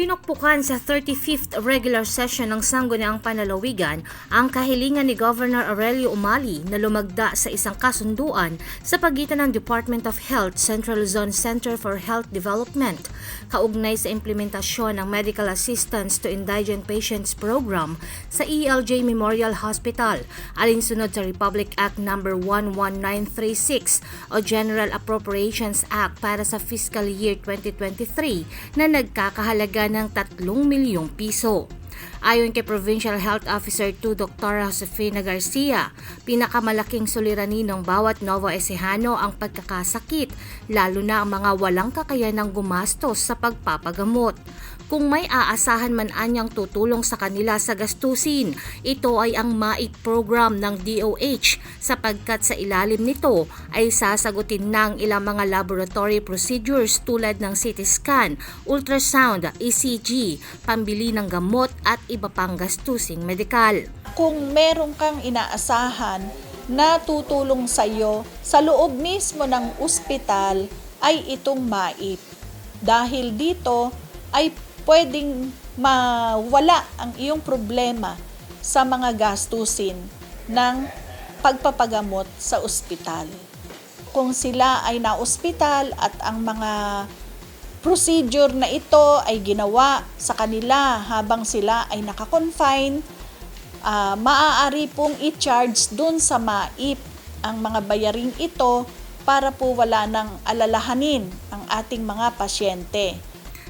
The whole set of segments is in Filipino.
Pinukpukan sa 35th regular session ng Sangguniang Panalawigan ang kahilingan ni Governor Aurelio Umali na lumagda sa isang kasunduan sa pagitan ng Department of Health Central Luzon Center for Health Development kaugnay sa implementasyon ng Medical Assistance to Indigent Patients Program sa ELJ Memorial Hospital alinsunod sa Republic Act No. 11936 o General Appropriations Act para sa fiscal year 2023 na nagkakahalaga ng 3 milyong piso. Ayon kay Provincial Health Officer 2 Dr. Josefina Garcia, pinakamalaking suliranin ng bawat Nova Ecijano ang pagkakasakit, lalo na ang mga walang kakayanang gumastos sa pagpapagamot. Kung may aasahan man anyang tutulong sa kanila sa gastusin, ito ay ang MAIP program ng DOH sapagkat sa ilalim nito ay sasagutin ng ilang mga laboratory procedures tulad ng CT scan, ultrasound, ECG, pambili ng gamot at iba pang gastusing medikal. kung meron kang inaasahan na tutulong sa iyo sa loob mismo ng ospital ay itong MAIP. Dahil dito ay pwedeng mawala ang iyong problema sa mga gastusin ng pagpapagamot sa ospital. Kung sila ay na-ospital at ang mga procedure na ito ay ginawa sa kanila habang sila ay nakakonfine, ah maaari pong i-charge dun sa MAIP ang mga bayaring ito para po wala nang alalahanin ang ating mga pasyente.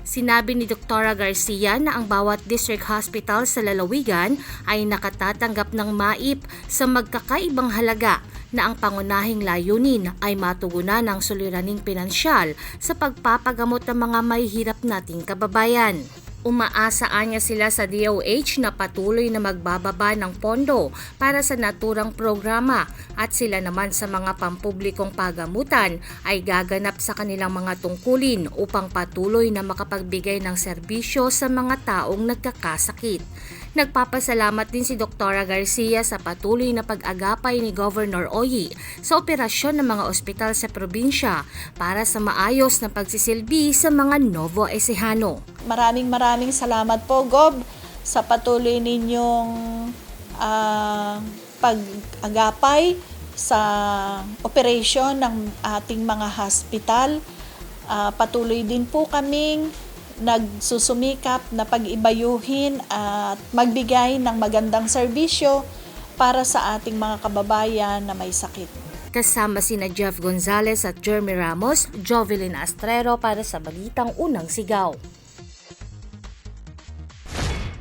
Sinabi ni Dr. Garcia na ang bawat district hospital sa lalawigan ay nakatatanggap ng MAIP sa magkakaibang halaga na ang pangunahing layunin ay matugunan ng suliraning pinansyal sa pagpapagamot ng mga may hirap nating kababayan. Umaasa niya sila sa DOH na patuloy na magbababa ng pondo para sa naturang programa at sila naman sa mga pampublikong pagamutan ay gaganap sa kanilang mga tungkulin upang patuloy na makapagbigay ng serbisyo sa mga taong nagkakasakit. Nagpapasalamat din si Dr. Garcia sa patuloy na pag-agapay ni Governor Oyi sa operasyon ng mga ospital sa probinsya para sa maayos na pagsisilbi sa mga Novo Ecijano. Maraming maraming salamat po, Gob, sa patuloy ninyong ah, pag-agapay sa operasyon ng ating mga hospital. Ah, patuloy din po kaming nagsusumikap na pag-ibayuhin at magbigay ng magandang serbisyo para sa ating mga kababayan na may sakit. Kasama sina Jeff Gonzalez at Jeremy Ramos, Jovelyn Astrero para sa Balitang Unang Sigaw.